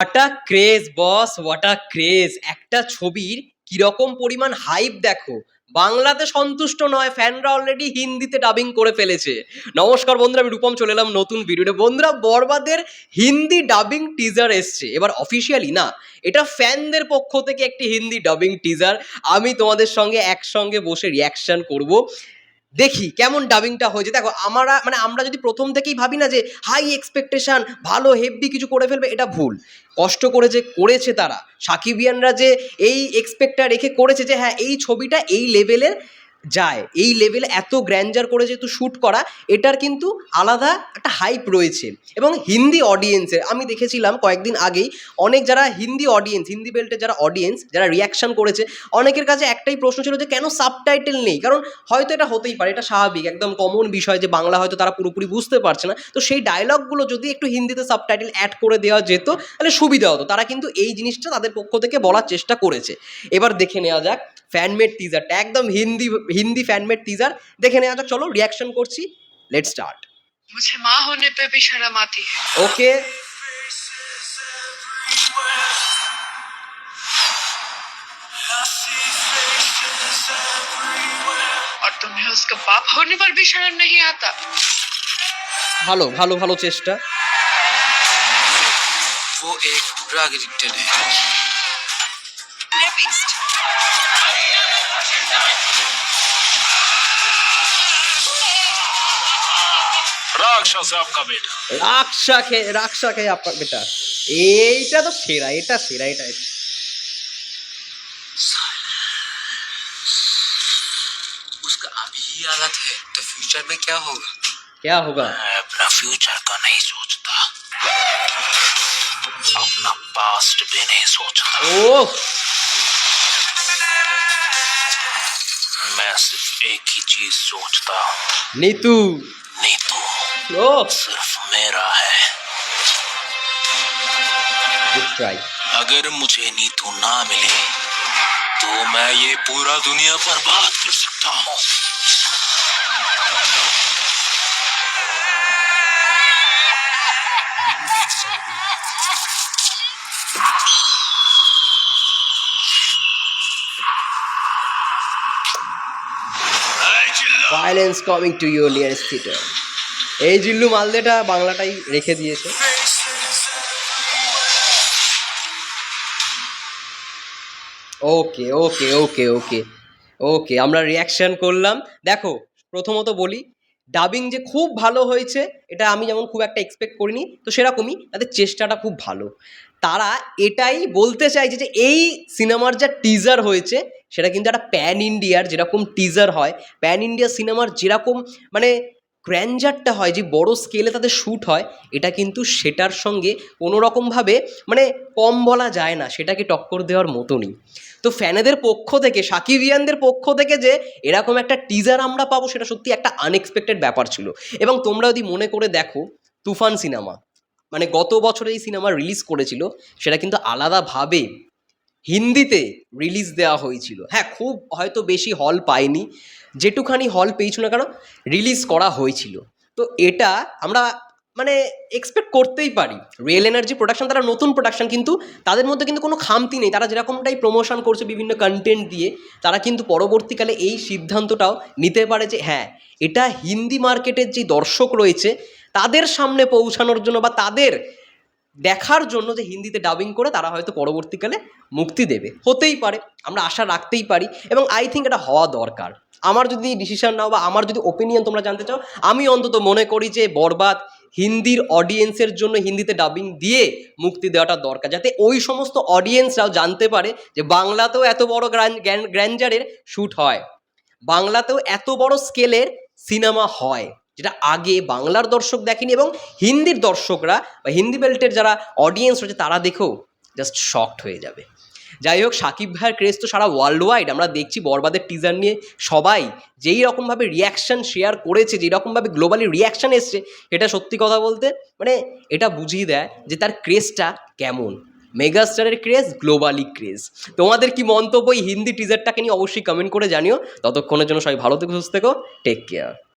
হোয়াটা craze বস হোয়াটা craze একটা ছবির কীরকম পরিমাণ হাইপ দেখো। বাংলাতে সন্তুষ্ট নয় ফ্যানরা অলরেডি হিন্দিতে ডাবিং করে ফেলেছে। নমস্কার বন্ধুরা, আমি রূপম, চলে এলাম নতুন ভিডিওতে বন্ধুরা, বরবাদের হিন্দি ডাবিং টিজার এসছে। এবার অফিসিয়ালি না, এটা ফ্যানদের পক্ষ থেকে একটি হিন্দি ডাবিং টিজার আমি তোমাদের সঙ্গে একসঙ্গে বসে রিয়াকশন করব। দেখি কেমন ডাবিংটা হয়েছে। দেখো, আমরা মানে আমরা যদি প্রথম থেকেই ভাবি না যে হাই এক্সপেকটেশন ভালো হেভি কিছু করে ফেলবে, এটা ভুল। কষ্ট করে যে করেছে তারা। সাকিবিয়ানরা যে এই এক্সপেক্টটা রেখে করেছে যে হ্যাঁ এই ছবিটা এই লেভেলের যায়। এই লেভেলে এত গ্র্যান্ডার করে যেহেতু শ্যুট করা, এটার কিন্তু আলাদা একটা হাইপ রয়েছে। এবং হিন্দি অডিয়েন্সের আমি দেখেছিলাম কয়েকদিন আগেই, অনেক যারা হিন্দি অডিয়েন্স হিন্দি বেল্টের যারা অডিয়েন্স যারা রিয়াকশন করেছে, অনেকের কাছে একটাই প্রশ্ন ছিল যে, কেন সাবটাইটেল নেই? কারণ হয়তো এটা হতেই পারে, এটা স্বাভাবিক। একদম কমন বিষয় যে, বাংলা হয়তো তারা পুরোপুরি বুঝতে পারছে না। তো সেই ডায়লগগুলো যদি একটু হিন্দিতে সাবটাইটেল অ্যাড করে দেওয়া যেত, তাহলে সুবিধা হতো। তারা কিন্তু এই জিনিসটা তাদের পক্ষ থেকে বলার চেষ্টা করেছে। এবার দেখে নেওয়া যাক। ফ্যানমেড টিজারটা একদম হিন্দি হিন্দি ফ্যানমেড টিজার দেখে নেওয়া যাক চলো রিয়াকশন করছি লেট স্টার্ট मुझे माँ होने पे भी शर्म आती है ওকে और तुम्हें उसका बाप होने पर भी शर्म नहीं आता ভালো ভালো ভালো চেষ্টা वो एक ड्रग एडिक्टेड है राक्षस है आपका बेटा রাকসা খেয়ে রাকসা খেয়ে আপনার বেটা এইটা তো সেরা এটা সেরা এটা এটা। उसका अभी ही हालत है तो फ्यूचर में क्या होगा क्या होगा मैं अपना फ्यूचर का नहीं सोचता अपना पास्ट भी नहीं सोचता ओ मैं सिर्फ एक ही चीज सोचता हूँ नीतू नीतू लो सिर्फ़ मेरा है। अगर मुझे नीतू ना मिले तो मैं ये पूरा दुनिया पर बात कर सकता हूँ। Violence coming to your nearest theater. এই জিল্লু মালদেটা বাংলাটাই রেখে দিয়েছে। ওকে ওকে ওকে ওকে ওকে, আমরা রিয়াকশন করলাম। দেখো, প্রথমত বলি ডাবিং যে খুব ভালো হয়েছে, এটা আমি যেমন খুব একটা এক্সপেক্ট করিনি, তো সেরকমই তাদের চেষ্টাটা খুব ভালো। তারা এটাই বলতে চাইছে যে এই সিনেমার যা টিজার হয়েছে, সেটা কিন্তু একটা প্যান ইন্ডিয়ার যেরকম টিজার হয় প্যান ইন্ডিয়া সিনেমার যেরকম মানে গ্র্যান্ডারটা হয়, যে বড় স্কেলে তাদের শ্যুট হয়, এটা কিন্তু সেটার সঙ্গে কোনোরকমভাবে মানে কম বলা যায় না, সেটাকে টক্কর দেওয়ার মতনই। তো ফ্যানেদের পক্ষ থেকে, সাকিবিয়ানদের পক্ষ থেকে যে এরকম একটা টিজার আমরা পাবো, সেটা সত্যি একটা আনএক্সপেক্টেড ব্যাপার ছিল। এবং তোমরা যদি মনে করে দেখো, তুফান সিনেমা মানে গত বছর এই সিনেমা রিলিজ করেছিল, সেটা কিন্তু আলাদাভাবে হিন্দিতে রিলিজ দেওয়া হয়েছিল। হ্যাঁ খুব হয়তো বেশি হল পায়নি যেটুখানি হল পেয়েছিল না কেন রিলিজ করা হয়েছিল। তো এটা আমরা মানে এক্সপেক্ট করতেই পারি। রিয়েল এনার্জি প্রোডাকশন তারা নতুন প্রোডাকশন কিন্তু তাদের মধ্যে কিন্তু কোনো খামতি নেই। তারা যেরকমটাই প্রমোশন করছে বিভিন্ন কন্টেন্ট দিয়ে, তারা কিন্তু পরবর্তীকালে এই সিদ্ধান্তটাও নিতে পারে যে হ্যাঁ এটা হিন্দি মার্কেটের যে দর্শক রয়েছে, তাদের সামনে পৌঁছানোর জন্য বা তাদের দেখার জন্য যে হিন্দিতে ডাবিং করে, তারা হয়তো পরবর্তীকালে মুক্তি দেবে। হতেই পারে। আমরা আশা রাখতেই পারি। এবং আই থিঙ্ক এটা হওয়া দরকার। আমার যদি ডিসিশন নাও বা আমার যদি ওপিনিয়ন তোমরা জানতে চাও, আমি অন্তত মনে করি যে বরবাদ হিন্দির অডিয়েন্সের জন্য হিন্দিতে ডাবিং দিয়ে মুক্তি দেওয়াটা দরকার। যাতে ওই সমস্ত অডিয়েন্সরাও জানতে পারে যে বাংলাতেও এত বড় গ্র্যান্ডারের শ্যুট হয়। বাংলাতেও এত বড় স্কেলের সিনেমা হয়, যেটা আগে বাংলার দর্শক দেখেনি এবং হিন্দির দর্শকরা বা হিন্দি বেল্টের যারা অডিয়েন্স রয়েছে তারা দেখেও জাস্ট শকড হয়ে যাবে। যাই হোক, সাকিব ভাইয়ের ক্রেজ তো সারা ওয়ার্ল্ড ওয়াইড আমরা দেখছি বরবাদের টিজার নিয়ে সবাই যেই রকমভাবে রিয়াকশন শেয়ার করেছে, যেই রকমভাবে গ্লোবালি রিয়াকশন এসছে, এটা সত্যি কথা বলতে মানে এটা বুঝিয়ে দেয় যে তার ক্রেজটা কেমন। মেগাস্টারের ক্রেজ গ্লোবালি ক্রেজ তোমাদের কি মন্তব্য এই হিন্দি টিজারটাকে নিয়ে অবশ্যই কমেন্ট করে জানিও। ততক্ষণের জন্য সবাই ভালো থেকো, সুস্থ থেকো। Take care